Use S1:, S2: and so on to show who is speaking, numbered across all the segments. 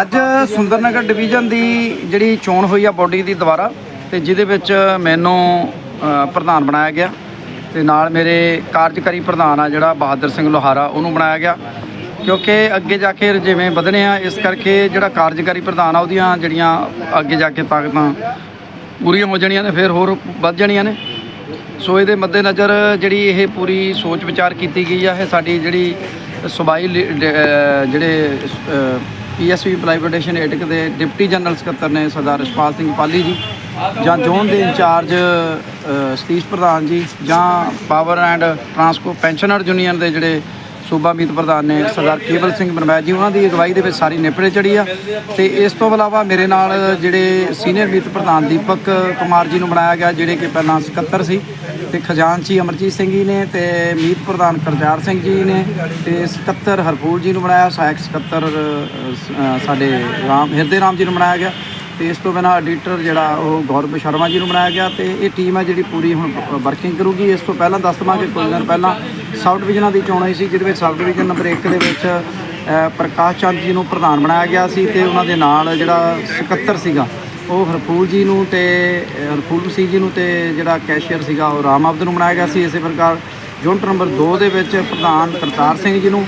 S1: ਅੱਜ ਸੁੰਦਰਨਗਰ ਡਿਵੀਜ਼ਨ ਦੀ ਜਿਹੜੀ ਚੋਣ ਹੋਈ ਆ ਬੋਡੀ ਦੀ ਦੁਬਾਰਾ, ਤੇ ਜਿਹਦੇ ਵਿੱਚ ਮੈਨੂੰ ਪ੍ਰਧਾਨ ਬਣਾਇਆ ਗਿਆ। ਤੇ ਨਾਲ ਮੇਰੇ ਕਾਰਜਕਾਰੀ ਪ੍ਰਧਾਨ ਆ ਜਿਹੜਾ ਬਹਾਦਰ ਸਿੰਘ ਲੋਹਾਰਾ, ਉਹਨੂੰ ਬਣਾਇਆ ਗਿਆ। ਕਿਉਂਕਿ ਅੱਗੇ ਜਾ ਕੇ ਜਿਵੇਂ ਵਧਣੇ ਆ, ਇਸ ਕਰਕੇ ਜਿਹੜਾ ਕਾਰਜਕਾਰੀ ਪ੍ਰਧਾਨ ਆ, ਉਹਦੀਆਂ ਜਿਹੜੀਆਂ ਅੱਗੇ ਜਾ ਕੇ ਤਾਕਤਾਂ ਪੂਰੀਆਂ ਹੋ ਜਾਣੀਆਂ ਨੇ, ਫਿਰ ਹੋਰ ਵੱਧ ਜਾਣੀਆਂ ਨੇ। ਸੋ ਇਹਦੇ ਮੱਦੇਨਜ਼ਰ ਜਿਹੜੀ ਇਹ ਪੂਰੀ ਸੋਚ ਵਿਚਾਰ ਕੀਤੀ ਗਈ ਆ, ਇਹ ਸਾਡੀ ਜਿਹੜੀ ਸੂਬਾਈ ਲੀ- ਜਿਹੜੇ ਪੀਐਸਵੀ ਪ੍ਰਾਈਵੇਟੇਸ਼ਨ ਏਟਕ ਦੇ ਡਿਪਟੀ ਜਨਰਲ ਸਕੱਤਰ ਨੇ ਸਰਦਾਰ ਰਸ਼ਪਾਲ ਸਿੰਘ ਪਾਲੀ ਜੀ, ਜਾਂ ਜ਼ੋਨ ਦੇ ਇੰਚਾਰਜ ਸਤੀਸ਼ ਪ੍ਰਧਾਨ ਜੀ, ਜਾਂ power and transport pensioner union ਦੇ ਜਿਹੜੇ ਸੂਬਾ ਮੀਤ ਪ੍ਰਧਾਨ ਨੇ ਸਰਦਾਰ ਕੇਵਲ ਸਿੰਘ ਬਨਵੈਦ ਜੀ, ਉਹਨਾਂ ਦੀ ਅਗਵਾਈ ਦੇ ਵਿੱਚ ਸਾਰੀ ਨਿਪੜੇ ਚੜੀ ਆ। ਤੇ ਇਸ ਤੋਂ ਇਲਾਵਾ ਮੇਰੇ ਨਾਲ ਜਿਹੜੇ ਸੀਨੀਅਰ ਮੀਤ ਪ੍ਰਧਾਨ ਦੀਪਕ ਕੁਮਾਰ ਜੀ ਨੂੰ ਬਣਾਇਆ ਗਿਆ, ਜਿਹੜੇ ਕਿ ਪਹਿਲਾਂ ਸਕੱਤਰ ਸੀ, ਤੇ ਖਜ਼ਾਨਚੀ ਅਮਰਜੀਤ ਸਿੰਘ ਜੀ ਨੇ ਤੇ ਮੀਤ ਪ੍ਰਧਾਨ ਕਰਜਾਰ ਸਿੰਘ ਜੀ ਨੇ ਤੇ ਸਕੱਤਰ ਹਰਪੂਰ ਜੀ ਨੂੰ ਬਣਾਇਆ, ਸਹਾਇਕ ਸਕੱਤਰ ਸਾਡੇ ਰਾਮ, ਹਿਰਦੇ ਰਾਮ ਜੀ ਨੂੰ ਬਣਾਇਆ ਗਿਆ। ਤੇ ਇਸ ਤੋਂ ਬਿਨਾਂ ਐਡੀਟਰ ਜਿਹੜਾ ਉਹ ਗੌਰਵ ਸ਼ਰਮਾ ਜੀ ਨੂੰ ਬਣਾਇਆ ਗਿਆ ਤੇ ਇਹ ਟੀਮ ਹੈ ਜਿਹੜੀ ਪੂਰੀ ਹੁਣ ਵਰਕਿੰਗ ਕਰੂਗੀ। ਇਸ ਤੋਂ ਪਹਿਲਾਂ, ਦੱਸ ਦਵਾਂਗੇ, ਕੁਝ ਦਿਨ ਪਹਿਲਾਂ ਸਬ ਡਿਵੀਜ਼ਨਾਂ ਦੀ ਚੋਣ ਹੋਈ ਸੀ, ਜਿਹਦੇ ਵਿੱਚ ਸਬ ਡਿਵੀਜ਼ਨ ਨੰਬਰ 1 ਦੇ ਵਿੱਚ ਪ੍ਰਕਾਸ਼ ਚੰਦ ਜੀ ਨੂੰ ਪ੍ਰਧਾਨ ਬਣਾਇਆ ਗਿਆ ਸੀ ਤੇ ਉਹਨਾਂ ਦੇ ਨਾਲ ਜਿਹੜਾ ਸਕੱਤਰ ਸੀਗਾ, ਉਹ ਹਰਫੂਲ ਜੀ ਨੂੰ ਤੇ ਹਰਫੂਲ ਸਿੰਘ ਜੀ ਨੂੰ ਤੇ ਜਿਹੜਾ ਕੈਸ਼ੀਅਰ ਸੀਗਾ, ਉਹ ਰਾਮ ਅਬਦ ਨੂੰ ਬਣਾਇਆ ਗਿਆ ਸੀ। ਇਸੇ ਪ੍ਰਕਾਰ ਯੂਨਿਟ ਨੰਬਰ 2 ਦੇ ਵਿੱਚ ਪ੍ਰਧਾਨ ਕਰਤਾਰ ਸਿੰਘ ਜੀ ਨੂੰ,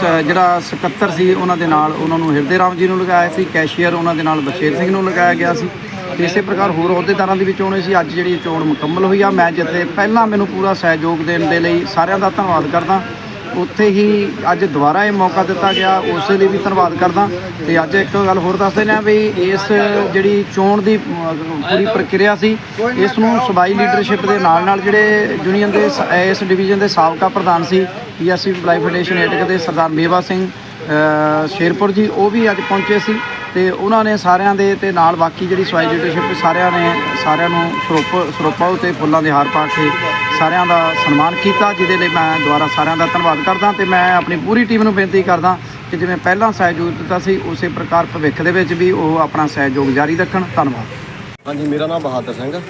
S1: ਸ- ਜਿਹੜਾ ਸਕੱਤਰ ਸੀ, ਉਹਨਾਂ ਦੇ ਨਾਲ ਉਹਨਾਂ ਨੂੰ ਹਿਰਦੇ ਰਾਮ ਜੀ ਨੂੰ ਲਗਾਇਆ ਸੀ। ਕੈਸ਼ੀਅਰ ਉਹਨਾਂ ਦੇ ਨਾਲ ਬਸ਼ੇਰ ਸਿੰਘ ਨੂੰ ਲਗਾਇਆ ਗਿਆ ਸੀ। ਇਸੇ ਪ੍ਰਕਾਰ ਹੋਰ ਅਹੁਦੇਦਾਰਾਂ ਦੀ ਵੀ ਚੋਣ ਹੋਈ ਸੀ। ਅੱਜ ਜਿਹੜੀ ਚੋਣ ਮੁਕੰਮਲ ਹੋਈ ਆ। ਮੈਂ ਜਿੱਥੇ ਪਹਿਲਾਂ ਮੈਨੂੰ ਪੂਰਾ ਸਹਿਯੋਗ ਦੇਣ ਦੇ ਲਈ ਸਾਰਿਆਂ ਦਾ ਧੰਨਵਾਦ ਕਰਦਾ। ਉੱਥੇ ਹੀ ਅੱਜ ਦੁਬਾਰਾ ਇਹ ਮੌਕਾ ਦਿੱਤਾ ਗਿਆ। ਉਸ ਲਈ ਵੀ ਧੰਨਵਾਦ ਕਰਦਾ। ਤੇ ਅੱਜ ਇੱਕ ਗੱਲ ਹੋਰ ਦੱਸ ਦਿੰਦੇ ਆ ਵੀ ਇਸ ਜਿਹੜੀ ਚੋਣ ਦੀ ਪੂਰੀ ਪ੍ਰਕਿਰਿਆ ਸੀ, ਇਸ ਨੂੰ ਸਬਾਈ ਲੀਡਰਸ਼ਿਪ ਦੇ ਨਾਲ ਨਾਲ ਜਿਹੜੇ ਯੂਨੀਅਨ ਦੇ ਇਸ ਡਿਵੀਜ਼ਨ ਦੇ ਸਾਬਕਾ ਪ੍ਰਧਾਨ ਸੀ ਪੀਐਸਸੀ ਬਲਾਈ ਫੈਡਰੇਸ਼ਨ ਏਟਕ ਦੇ ਸਰਦਾਰ ਮੇਵਾ ਸਿੰਘ ਸ਼ੇਰਪੁਰ ਜੀ, ਉਹ ਵੀ ਅੱਜ ਪਹੁੰਚੇ ਸੀ। ਤੇ ਉਹਨਾਂ ਨੇ ਸਾਰਿਆਂ ਦੇ ਤੇ ਨਾਲ ਬਾਕੀ ਜਿਹੜੀ ਸਵਾਈ ਲੀਡਰਸ਼ਿਪ ਸਾਰਿਆਂ ਨੇ ਸਾਰਿਆਂ ਨੂੰ ਸਰੋਪ ਸਰੋਪਾ ਉਤੇ ਫੁੱਲਾਂ ਦੇ ਹਾਰ ਪਾ ਕੇ ਸਾਰਿਆਂ ਦਾ ਸਨਮਾਨ ਕੀਤਾ, ਜਿਹਦੇ ਲਈ ਮੈਂ ਦੁਬਾਰਾ ਸਾਰਿਆਂ ਦਾ ਧੰਨਵਾਦ ਕਰਦਾ ਤੇ ਮੈਂ ਆਪਣੀ ਪੂਰੀ ਟੀਮ ਨੂੰ ਬੇਨਤੀ ਕਰਦਾ ਕਿ ਜਿਵੇਂ ਪਹਿਲਾਂ ਸਹਿਯੋਗ ਦਿੱਤਾ ਸੀ, ਉਸੇ ਪ੍ਰਕਾਰ ਭਵਿੱਖ ਦੇ ਵਿੱਚ ਵੀ ਉਹ ਆਪਣਾ ਸਹਿਯੋਗ ਜਾਰੀ ਰੱਖਣ। ਧੰਨਵਾਦ।
S2: ਹਾਂਜੀ, ਮੇਰਾ ਨਾਮ ਬਹਾਦਰ ਸਿੰਘ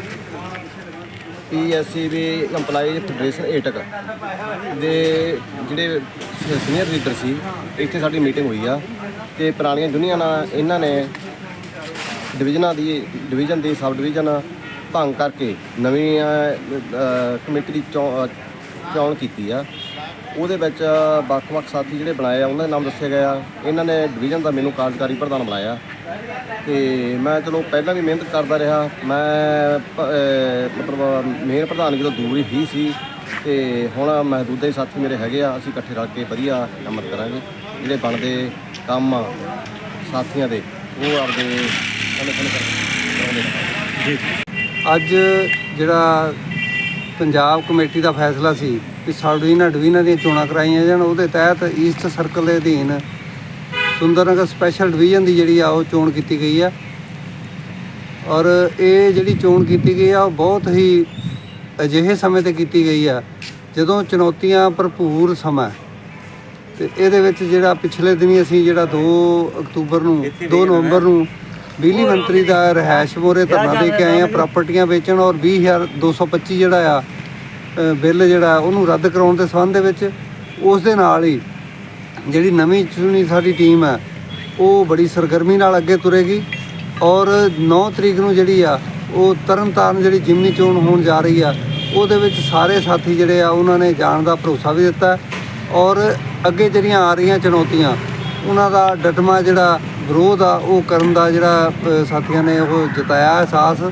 S2: ਪੀਐਸਸੀ ਵੀ EMPLOYEE ਫੈਡਰੇਸ਼ਨ ਏਟਕ। ਦੇ ਜਿਹੜੇ ਸੀਨੀਅਰ ਲੀਡਰ ਸੀ, ਇੱਥੇ ਸਾਡੀ ਮੀਟਿੰਗ ਹੋਈ ਆ। ਤੇ ਪੁਰਾਣੀਆਂ ਯੂਨੀਅਨਾਂ ਇਹਨਾਂ ਨੇ ਡਿਵੀਜ਼ਨਾਂ ਦੀ, ਡਿਵੀਜ਼ਨ ਦੀ, ਸਬ ਡਿਵੀਜ਼ਨ ਭੰਗ ਕਰਕੇ ਨਵੀਂ ਕਮੇਟੀ ਦੀ ਚੋਣ ਚੋਣ ਕੀਤੀ ਆ। ਉਹਦੇ ਵਿੱਚ ਵੱਖ-ਵੱਖ ਸਾਥੀ ਜਿਹੜੇ ਬਣਾਏ ਆ, ਉਹਨਾਂ ਦੇ ਨਾਮ ਦੱਸੇ ਗਏ ਆ। ਇਹਨਾਂ ਨੇ ਡਿਵੀਜ਼ਨ ਦਾ ਮੈਨੂੰ ਕਾਰਜਕਾਰੀ ਪ੍ਰਧਾਨ ਬਣਾਇਆ। ਤੇ ਮੈਂ ਚਲੋ ਪਹਿਲਾਂ ਵੀ ਮਿਹਨਤ ਕਰਦਾ ਰਿਹਾ। ਮੈਂ ਮਤਲਬ ਮੇਨ ਪ੍ਰਧਾਨਗੀ ਤੋਂ ਦੂਰ ਹੀ ਸੀ, ਤੇ ਹੁਣ ਮਹਦੂਦੇ ਸਾਥੀ ਮੇਰੇ ਹੈਗੇ ਆ, ਅਸੀਂ ਇਕੱਠੇ ਰਲ ਕੇ ਵਧੀਆ ਕੰਮ ਕਰਾਂਗੇ। ਜਿਹੜੇ ਬਣਦੇ ਕੰਮ ਆ, ਸਾਥੀਆਂ ਦੇ, ਉਹ ਆਪਦੇ ਕਹਿੰਦੇ ਕਰਾਉਂਦੇ ਰਹਾਂਗੇ
S3: ਅੱਜ ਜਿਹੜਾ ਪੰਜਾਬ ਕਮੇਟੀ ਦਾ ਫੈਸਲਾ ਸੀ ਕਿ ਸਬ ਡਿਵੀਜ਼ਨਾਂ ਡਿਵੀਜ਼ਨਾਂ ਦੀਆਂ ਚੋਣਾਂ ਕਰਾਈਆਂ ਜਾਣ, ਉਹਦੇ ਤਹਿਤ ਈਸਟ ਸਰਕਲ ਦੇ ਅਧੀਨ ਸੁੰਦਰਨਗਰ ਸਪੈਸ਼ਲ ਡਿਵੀਜ਼ਨ ਦੀ ਜਿਹੜੀ ਆ, ਉਹ ਚੋਣ ਕੀਤੀ ਗਈ ਆ। ਔਰ ਇਹ ਜਿਹੜੀ ਚੋਣ ਕੀਤੀ ਗਈ ਆ, ਉਹ ਬਹੁਤ ਹੀ ਅਜਿਹੇ ਸਮੇਂ ਤੇ ਕੀਤੀ ਗਈ ਆ, ਜਦੋਂ ਚੁਣੌਤੀਆਂ ਭਰਪੂਰ ਸਮਾਂ ਤੇ ਇਹਦੇ ਵਿੱਚ ਜਿਹੜਾ ਪਿਛਲੇ ਦਿਨੀ ਅਸੀਂ ਜਿਹੜਾ 2 ਅਕਤੂਬਰ ਨੂੰ 2 ਨਵੰਬਰ ਨੂੰ ਬਿਜਲੀ ਮੰਤਰੀ ਦਾ ਰਹਿائش ਮੋਰੇ ਧਰਨਾ ਦੇ ਕੇ ਆਏ ਆ ਪ੍ਰਾਪਰਟੀਆਂ ਵੇਚਣ ਔਰ 20225 ਜਿਹੜਾ ਆ ਬਿੱਲ ਜਿਹੜਾ ਉਹਨੂੰ ਰੱਦ ਕਰਾਉਣ ਦੇ ਸੰਬੰਧ ਦੇ ਵਿੱਚ ਉਸ ਦੇ ਨਾਲ ਹੀ ਜਿਹੜੀ ਨਵੀਂ ਚੁਣੀ ਸਾਡੀ ਟੀਮ ਆ, ਉਹ ਬੜੀ ਸਰਗਰਮੀ ਨਾਲ ਅੱਗੇ ਤੁਰੇਗੀ ਔਰ 9 ਤਰੀਕ ਨੂੰ ਜਿਹੜੀ ਆ, ਉਹ ਤਰਨਤਾਰਨ ਜਿਹੜੀ ਜਿਮਨੀ ਚੋਣ ਹੋਣ ਜਾ ਰਹੀ ਆ, ਉਹਦੇ ਵਿੱਚ ਸਾਰੇ ਸਾਥੀ ਜਿਹੜੇ ਆ, ਉਹਨਾਂ ਨੇ ਜਾਣ ਦਾ ਭਰੋਸਾ ਵੀ ਦਿੱਤਾ ਔਰ ਅੱਗੇ ਜਿਹੜੀਆਂ ਆ ਰਹੀਆਂ ਚੁਣੌਤੀਆਂ, ਉਹਨਾਂ ਦਾ ਡਟਮਾ ਜਿਹੜਾ ਵਿਰੋਧ ਆ, ਉਹ ਕਰਨ ਦਾ ਜਿਹੜਾ ਸਾਥੀਆਂ ਨੇ ਉਹ ਜਤਾਇਆ ਅਹਿਸਾਸ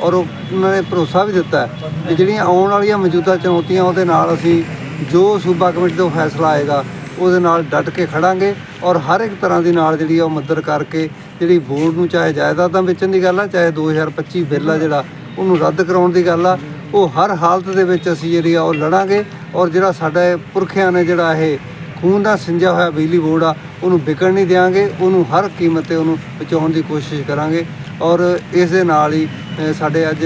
S3: ਔਰ ਉਹਨਾਂ ਨੇ ਭਰੋਸਾ ਵੀ ਦਿੱਤਾ ਹੈ ਕਿ ਜਿਹੜੀਆਂ ਆਉਣ ਵਾਲੀਆਂ ਮੌਜੂਦਾ ਚੁਣੌਤੀਆਂ, ਉਹਦੇ ਨਾਲ ਅਸੀਂ ਜੋ ਸੂਬਾ ਕਮੇਟੀ ਤੋਂ ਫੈਸਲਾ ਆਏਗਾ, ਉਹਦੇ ਨਾਲ ਡਟ ਕੇ ਖੜਾਂਗੇ ਔਰ ਹਰ ਇੱਕ ਤਰ੍ਹਾਂ ਦੀ ਨਾਲ ਜਿਹੜੀ ਆ, ਉਹ ਮਦਦ ਕਰਕੇ ਜਿਹੜੀ ਬੋਰਡ ਨੂੰ ਚਾਹੇ ਜਾਇਦਾਦਾਂ ਵੇਚਣ ਦੀ ਗੱਲ ਆ, ਚਾਹੇ 2025 ਬਿੱਲ ਆ ਜਿਹੜਾ, ਉਹਨੂੰ ਰੱਦ ਕਰਾਉਣ ਦੀ ਗੱਲ ਆ, ਉਹ ਹਰ ਹਾਲਤ ਦੇ ਵਿੱਚ ਅਸੀਂ ਜਿਹੜੀ ਆ, ਉਹ ਲੜਾਂਗੇ ਔਰ ਜਿਹੜਾ ਸਾਡੇ ਪੁਰਖਿਆਂ ਨੇ ਜਿਹੜਾ ਇਹ ਖੂਨ ਦਾ ਸਿੰਜਿਆ ਹੋਇਆ ਬਿਜਲੀ ਬੋਰਡ ਆ, ਉਹਨੂੰ ਵਿਕਣ ਨਹੀਂ ਦਿਆਂਗੇ, ਉਹਨੂੰ ਹਰ ਕੀਮਤ ਤੇ ਉਹਨੂੰ ਬਚਾਉਣ ਦੀ ਕੋਸ਼ਿਸ਼ ਕਰਾਂਗੇ। ਔਰ ਇਸ ਦੇ ਨਾਲ ਹੀ ਸਾਡੇ ਅੱਜ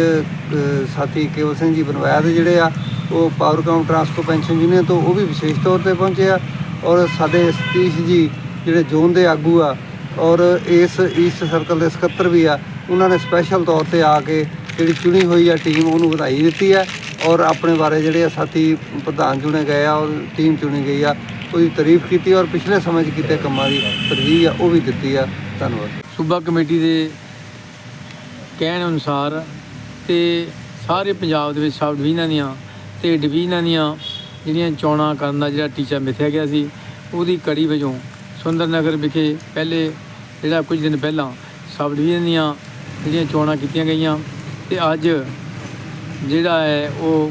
S3: ਸਾਥੀ ਕੇਵਲ ਸਿੰਘ ਜੀ ਬਨਵਾਇਦ ਜਿਹੜੇ ਆ, ਉਹ ਪਾਵਰਕਾਮ ਟਰਾਂਸਕੋ ਪੈਨਸ਼ਨ ਯੂਨੀਅਨ ਤੋਂ ਉਹ ਵੀ ਵਿਸ਼ੇਸ਼ ਤੌਰ ਤੇ ਪਹੁੰਚੇ ਆ। ਔਰ ਸਾਡੇ ਸਤੀਸ਼ ਜੀ ਜਿਹੜੇ ਜ਼ੋਨ ਦੇ ਆਗੂ ਆ, ਔਰ ਇਸ ਈਸਟ ਸਰਕਲ ਦੇ ਸਕੱਤਰ ਵੀ ਆ, ਉਹਨਾਂ ਨੇ ਸਪੈਸ਼ਲ ਤੌਰ ਤੇ ਆ ਕੇ ਜਿਹੜੀ ਚੁਣੀ ਹੋਈ ਆ ਟੀਮ ਉਹਨੂੰ ਵਧਾਈ ਦਿੱਤੀ ਆ। ਔਰ ਆਪਣੇ ਬਾਰੇ ਜਿਹੜੇ ਆ ਸਾਥੀ ਪ੍ਰਧਾਨ ਚੁਣੇ ਗਏ ਆ ਔਰ ਟੀਮ ਚੁਣੀ ਗਈ ਆ। ਉਹਦੀ ਤਾਰੀਫ ਕੀਤੀ ਔਰ ਪਿਛਲੇ ਸਮੇਂ 'ਚ ਕੀਤੇ ਕੰਮਾਂ ਦੀ ਤਰਜੀਹ ਆ, ਉਹ ਵੀ ਦਿੱਤੀ ਆ। ਧੰਨਵਾਦ।
S4: ਸੂਬਾ ਕਮੇਟੀ ਦੇ ਕਹਿਣ ਅਨੁਸਾਰ ਤੇ ਸਾਰੇ ਪੰਜਾਬ ਦੇ ਵਿੱਚ ਸਬ ਡਿਵੀਜ਼ਨਾਂ ਦੀਆਂ ਤੇ ਡਿਵੀਜ਼ਨਾਂ ਦੀਆਂ ਜਿਹੜੀਆਂ ਚੋਣਾਂ ਕਰਨ ਦਾ ਜਿਹੜਾ ਟੀਚਾ ਮਿਥਿਆ ਗਿਆ ਸੀ, ਉਹਦੀ ਕੜੀ ਵਜੋਂ ਸੁੰਦਰਨਗਰ ਵਿਖੇ ਪਹਿਲੇ ਜਿਹੜਾ ਕੁਝ ਦਿਨ ਪਹਿਲਾਂ ਸਬ ਡਿਵੀਜ਼ਨ ਦੀਆਂ ਜਿਹੜੀਆਂ ਚੋਣਾਂ ਕੀਤੀਆਂ ਗਈਆਂ ਤੇ ਅੱਜ ਜਿਹੜਾ ਹੈ ਉਹ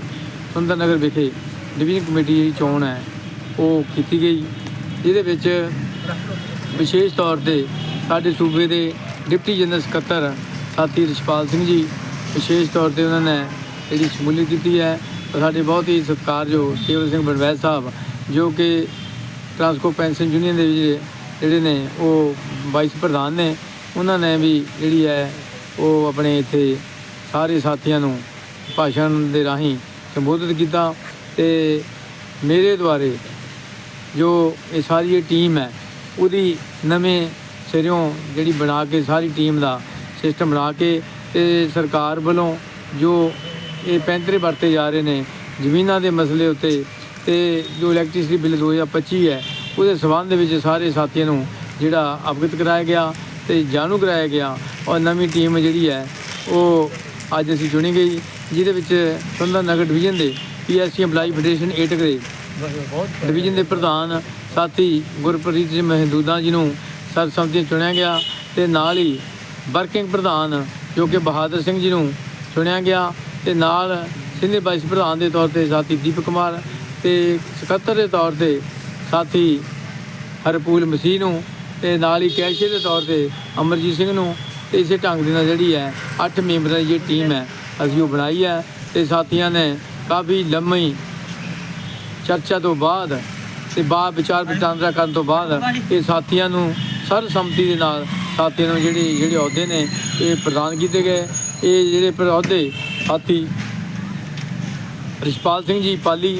S4: ਸੁੰਦਰਨਗਰ ਵਿਖੇ ਡਿਵੀਜ਼ਨ ਕਮੇਟੀ ਦੀ ਚੋਣ ਹੈ ਉਹ ਕੀਤੀ ਗਈ। ਜਿਹਦੇ ਵਿੱਚ ਵਿਸ਼ੇਸ਼ ਤੌਰ ਤੇ ਸਾਡੇ ਸੂਬੇ ਦੇ ਡਿਪਟੀ ਜਨਰਲ ਸਕੱਤਰ ਸਾਥੀ ਰਿਸ਼ਪਾਲ ਸਿੰਘ ਜੀ, ਵਿਸ਼ੇਸ਼ ਤੌਰ ਤੇ ਉਹਨਾਂ ਨੇ ਜਿਹੜੀ ਸ਼ਮੂਲੀਅਤ ਕੀਤੀ ਹੈ ਔਰ ਸਾਡੇ ਬਹੁਤ ਹੀ ਸਤਿਕਾਰਯੋਗ ਕੇਵਲ ਸਿੰਘ ਬੜਵੈਲ ਸਾਹਿਬ, ਜੋ ਕਿ ਟਰਾਂਸਕੋ ਪੈਨਸ਼ਨ ਯੂਨੀਅਨ ਦੇ ਵਿੱਚ ਜਿਹੜੇ ਨੇ, ਉਹ ਵਾਈਸ ਪ੍ਰਧਾਨ ਨੇ। ਉਹਨਾਂ ਨੇ ਵੀ ਜਿਹੜੀ ਹੈ, ਉਹ ਆਪਣੇ ਇੱਥੇ ਸਾਰੇ ਸਾਥੀਆਂ ਨੂੰ ਭਾਸ਼ਣ ਦੇ ਰਾਹੀਂ ਸੰਬੋਧਿਤ ਕੀਤਾ ਤੇ ਮੇਰੇ ਦੁਆਰੇ ਜੋ ਇਹ ਸਾਰੀ ਇਹ ਟੀਮ ਹੈ, ਉਹਦੀ ਨਵੇਂ ਸਿਰਿਓਂ ਜਿਹੜੀ ਬਣਾ ਕੇ ਸਾਰੀ ਟੀਮ ਦਾ ਸਿਸਟਮ ਬਣਾ ਕੇ ਤੇ ਸਰਕਾਰ ਵੱਲੋਂ ਜੋ ਇਹ ਪੈਂਤਰੇ ਵਰਤੇ ਜਾ ਰਹੇ ਨੇ ਜ਼ਮੀਨਾਂ ਦੇ ਮਸਲੇ ਉੱਤੇ ਤੇ ਜੋ ਇਲੈਕਟ੍ਰਿਸਿਟੀ ਬਿੱਲ 2025 ਹੈ, ਉਹਦੇ ਸਬੰਧ ਦੇ ਵਿੱਚ ਸਾਰੇ ਸਾਥੀਆਂ ਨੂੰ ਜਿਹੜਾ ਅਵਗਤ ਕਰਾਇਆ ਗਿਆ ਤੇ ਜਾਣੂ ਕਰਾਇਆ ਗਿਆ ਔਰ ਨਵੀਂ ਟੀਮ ਜਿਹੜੀ ਹੈ, ਉਹ ਅੱਜ ਅਸੀਂ ਚੁਣੀ ਗਈ, ਜਿਹਦੇ ਵਿੱਚ ਸੁੰਦਰ ਨਗਰ ਡਿਵੀਜ਼ਨ ਦੇ ਪੀਐਸਸੀ ਐਮਪਲਾਈ ਫੈਡਰੇਸ਼ਨ ਏਟਕ ਦੇ ਡਿਵੀਜ਼ਨ ਦੇ ਪ੍ਰਧਾਨ ਸਾਥੀ ਗੁਰਪ੍ਰੀਤ ਸਿੰਘ ਮਹਿਦੂਦਾ ਜੀ ਨੂੰ ਸਰਬਸੰਮਤੀ ਚੁਣਿਆ ਗਿਆ ਤੇ ਨਾਲ ਹੀ ਵਰਕਿੰਗ ਪ੍ਰਧਾਨ ਜੋ ਕਿ ਬਹਾਦਰ ਸਿੰਘ ਜੀ ਨੂੰ ਚੁਣਿਆ ਗਿਆ ਤੇ ਨਾਲ ਸੀਨੀਅਰ ਵਾਈਸ ਪ੍ਰਧਾਨ ਦੇ ਤੌਰ ਤੇ ਸਾਥੀ ਦੀਪਕ ਕੁਮਾਰ ਤੇ ਸਕੱਤਰ ਦੇ ਤੌਰ ਤੇ ਸਾਥੀ ਹਰਪੂਲ ਮਸੀਹ ਨੂੰ ਤੇ ਨਾਲ ਹੀ ਕੈਸ਼ੀਅਰ ਦੇ ਤੌਰ ਤੇ ਅਮਰਜੀਤ ਸਿੰਘ ਨੂੰ ਤੇ ਇਸੇ ਢੰਗ ਦੇ ਨਾਲ ਜਿਹੜੀ ਹੈ 8 ਮੈਂਬਰਾਂ ਦੀ ਜਿਹੜੀ ਟੀਮ ਹੈ, ਅਸੀਂ ਉਹ ਬਣਾਈ ਹੈ ਤੇ ਸਾਥੀਆਂ ਨੇ ਕਾਫੀ ਲੰਮੀ ਚਰਚਾ ਤੋਂ ਬਾਅਦ ਤੇ ਬਾਅਦ ਵਿਚਾਰ ਵਟਾਂਦਰਾ ਕਰਨ ਤੋਂ ਬਾਅਦ ਇਹ ਸਾਥੀਆਂ ਨੂੰ ਸਰਬਸੰਮਤੀ ਦੇ ਨਾਲ ਸਾਥੀਆਂ ਨੂੰ ਜਿਹੜੇ ਜਿਹੜੇ ਅਹੁਦੇ ਨੇ ਇਹ ਪ੍ਰਦਾਨ ਕੀਤੇ ਗਏ। ਇਹ ਜਿਹੜੇ ਅਹੁਦੇ ਸਾਥੀ ਰਿਸ਼ਪਾਲ ਸਿੰਘ ਜੀ ਪਾਲੀ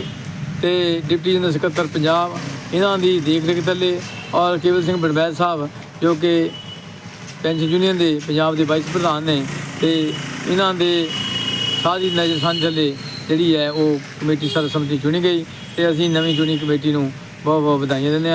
S4: ਤੇ ਡਿਪਟੀ ਜਨਰਲ ਸਕੱਤਰ ਪੰਜਾਬ, ਇਹਨਾਂ ਦੀ ਦੇਖ ਰੇਖ ਥੱਲੇ ਔਰ ਕੇਵਲ ਸਿੰਘ ਬੜਵੈਲ ਸਾਹਿਬ ਜੋ ਕਿ ਪੈਨਸ਼ਨ ਯੂਨੀਅਨ ਦੇ ਪੰਜਾਬ ਦੇ ਵਾਈਸ ਪ੍ਰਧਾਨ ਨੇ ਤੇ ਇਹਨਾਂ ਦੇ ਸਾਰੀ ਨਜ਼ਰ ਸੰਨ ਥੱਲੇ ਜਿਹੜੀ ਹੈ ਉਹ ਕਮੇਟੀ ਸਰਬਸੰਮਤੀ ਚੁਣੀ ਗਈ। ਤੇ ਅਸੀਂ ਨਵੀਂ ਚੁਣੀ ਕਮੇਟੀ ਨੂੰ ਬਹੁਤ ਬਹੁਤ ਵਧਾਈਆਂ ਦਿੰਦੇ ਹਾਂ।